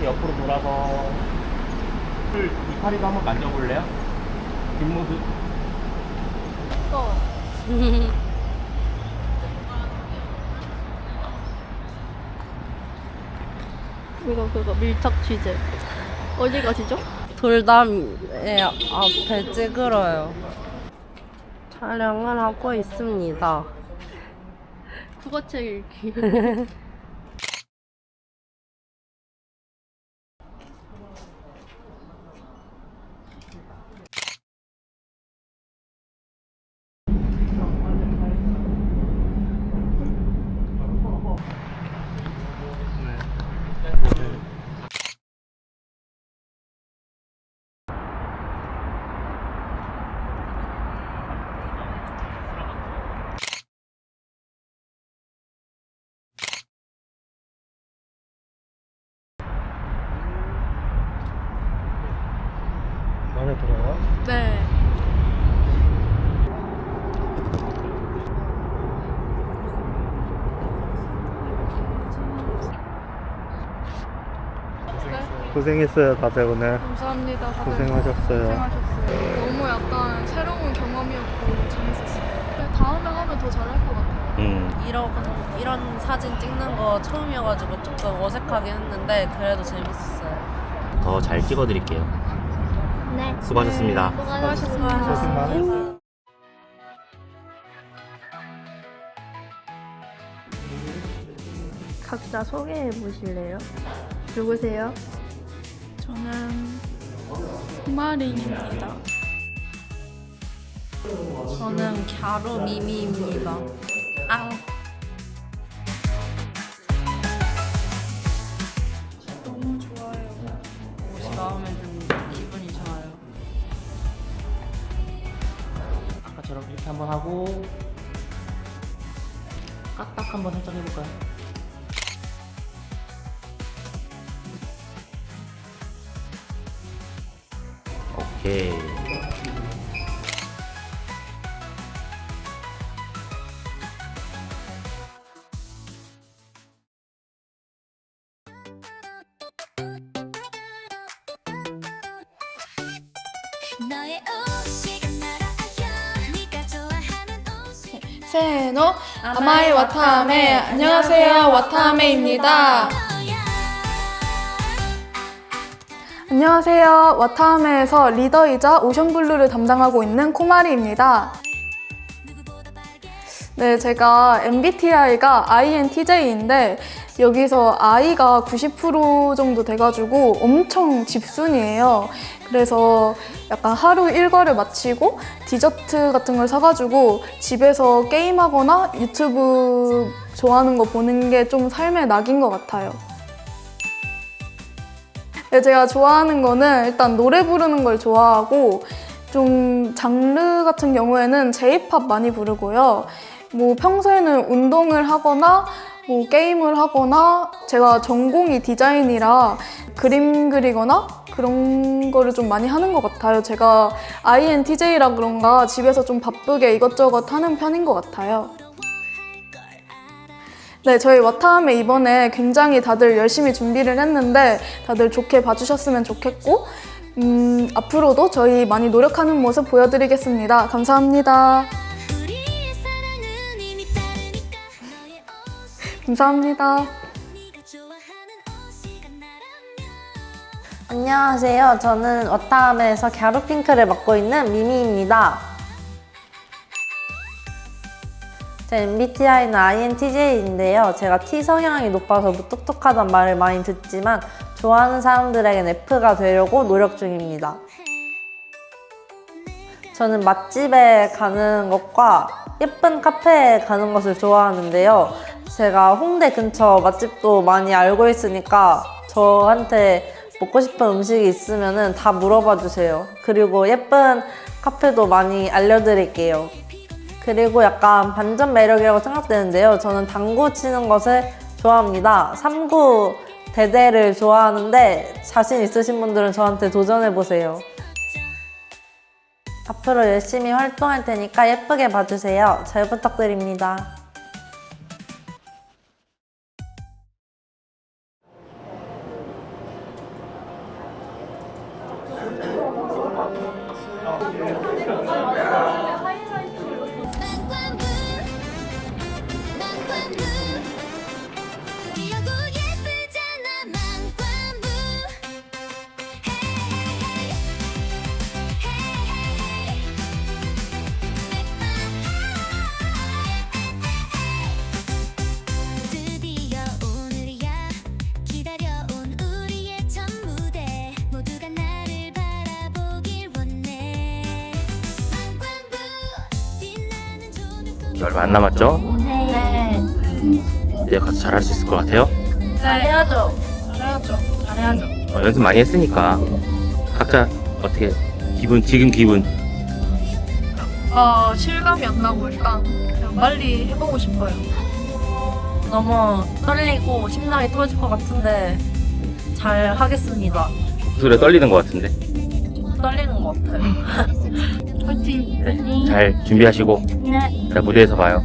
돌아서 술 이파리도 한번 만져볼래요? 뒷모습 어. 이거 그거 밀착 취재. 어디 가시죠? 돌담의 앞에 찌그러요. 촬영을 하고 있습니다. 국어책 읽기. 네. 고생했어요 다들 오늘 감사합니다. 다들 고생하셨어요 고생하셨어요. 너무 약간 새로운 경험이었고 재밌었어요. 다음에 하면 더 잘할 것 같아요. 음. 이런 이런 사진 찍는 거 처음이어가지고 조금 어색하긴 했는데 그래도 재밌었어요. 더 잘 찍어드릴게요 네. 수고하셨습니다 수고하셨습니다. 각자 소개해 보실래요? 누구세요? 저는 마린입니다. 저는 갸루 미미입니다. 앙. 아까처럼 이렇게 한번 하고 까딱 한번 살짝 해볼까요? 오케이 너의 옷이 세노 아마이 와타메 안녕하세요 와타메입니다. 안녕하세요. 와타메에서 리더이자 오션블루를 담당하고 있는 코마리입니다. 네, 제가 MBTI가 INTJ인데 여기서 I가 90% 정도 돼가지고 엄청 집순이에요. 그래서 약간 하루 일과를 마치고 디저트 같은 걸 사가지고 집에서 게임하거나 유튜브 좋아하는 거 보는 게 좀 삶의 낙인 것 같아요. 네, 제가 좋아하는 거는 일단 노래 부르는 걸 좋아하고 좀 장르 같은 경우에는 J-팝 많이 부르고요. 뭐 평소에는 운동을 하거나 뭐 게임을 하거나 제가 전공이 디자인이라 그림 그리거나 그런 거를 좀 많이 하는 것 같아요. 제가 INTJ라 그런가 집에서 좀 바쁘게 이것저것 하는 편인 것 같아요. 네, 저희 와타함에 이번에 굉장히 다들 열심히 준비를 했는데 다들 좋게 봐주셨으면 좋겠고 음, 앞으로도 저희 많이 노력하는 모습 보여드리겠습니다. 감사합니다. 감사합니다. 안녕하세요. 저는 워타함에서 갸루핑크를 맡고 있는 미미입니다. 제 MBTI는 INTJ인데요. 제가 T 성향이 높아서 무뚝뚝하단 말을 많이 듣지만 좋아하는 사람들에겐 F가 되려고 노력 중입니다. 저는 맛집에 가는 것과 예쁜 카페에 가는 것을 좋아하는데요. 제가 홍대 근처 맛집도 많이 알고 있으니까 저한테 먹고 싶은 음식이 있으면 다 물어봐 주세요. 그리고 예쁜 카페도 많이 알려드릴게요. 그리고 약간 반전 매력이라고 생각되는데요. 저는 당구 치는 것을 좋아합니다. 3구 대대를 좋아하는데 자신 있으신 분들은 저한테 도전해보세요. 앞으로 열심히 활동할 테니까 예쁘게 봐주세요. 잘 부탁드립니다. Oh, yeah. 얼마 안 남았죠? 네. 이제 가서 잘할 수 있을 것 같아요. 잘해야죠. 잘해야죠. 잘해야죠. 어, 연습 많이 했으니까 각자 어떻게 기분 지금 기분 아 실감이 안 나고 일단 그냥 빨리 해보고 싶어요. 너무 떨리고 심장이 터질 것 같은데 잘 하겠습니다. 목소리가 떨리는 것 같은데 떨리는 것 같아요. 화이팅. 네, 잘 준비하시고 네. 이따 무대에서 봐요.